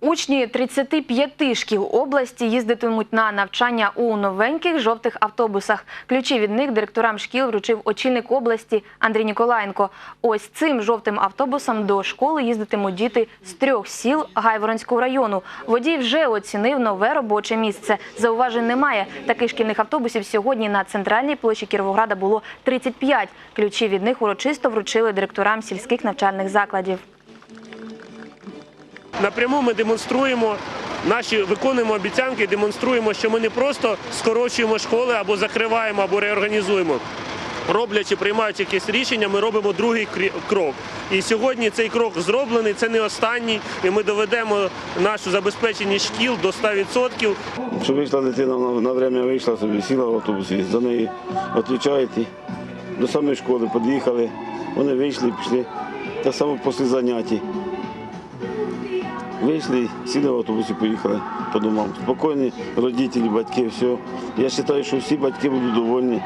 Учні 35 шкіл області їздитимуть на навчання у новеньких жовтих автобусах. Ключі від них директорам шкіл вручив очільник області Андрій Ніколаєнко. Ось цим жовтим автобусом до школи їздитимуть діти з трьох сіл Гайворонського району. Водій вже оцінив нове робоче місце. Зауважень немає. Таких шкільних автобусів сьогодні на центральній площі Кіровограда було 35. Ключі від них урочисто вручили директорам сільських навчальних закладів. Напряму ми демонструємо наші виконуємо обіцянки, демонструємо, що ми не просто скорочуємо школи або закриваємо, або реорганізуємо. Роблячи, приймаючи якесь рішення, ми робимо другий крок. І сьогодні цей крок зроблений, це не останній, і ми доведемо нашу забезпеченість шкіл до 100%. Що вийшла дитина на, на время вийшла собі, сіла в автобусі, за неї відповідають. і До самої школи під'їхали, вони вийшли, пішли. Так само після занять. Вийшли, сіли в автобусі, поїхали по домам. Спокійні родителі, батьки, все. Я вважаю, що всі батьки будуть довольні.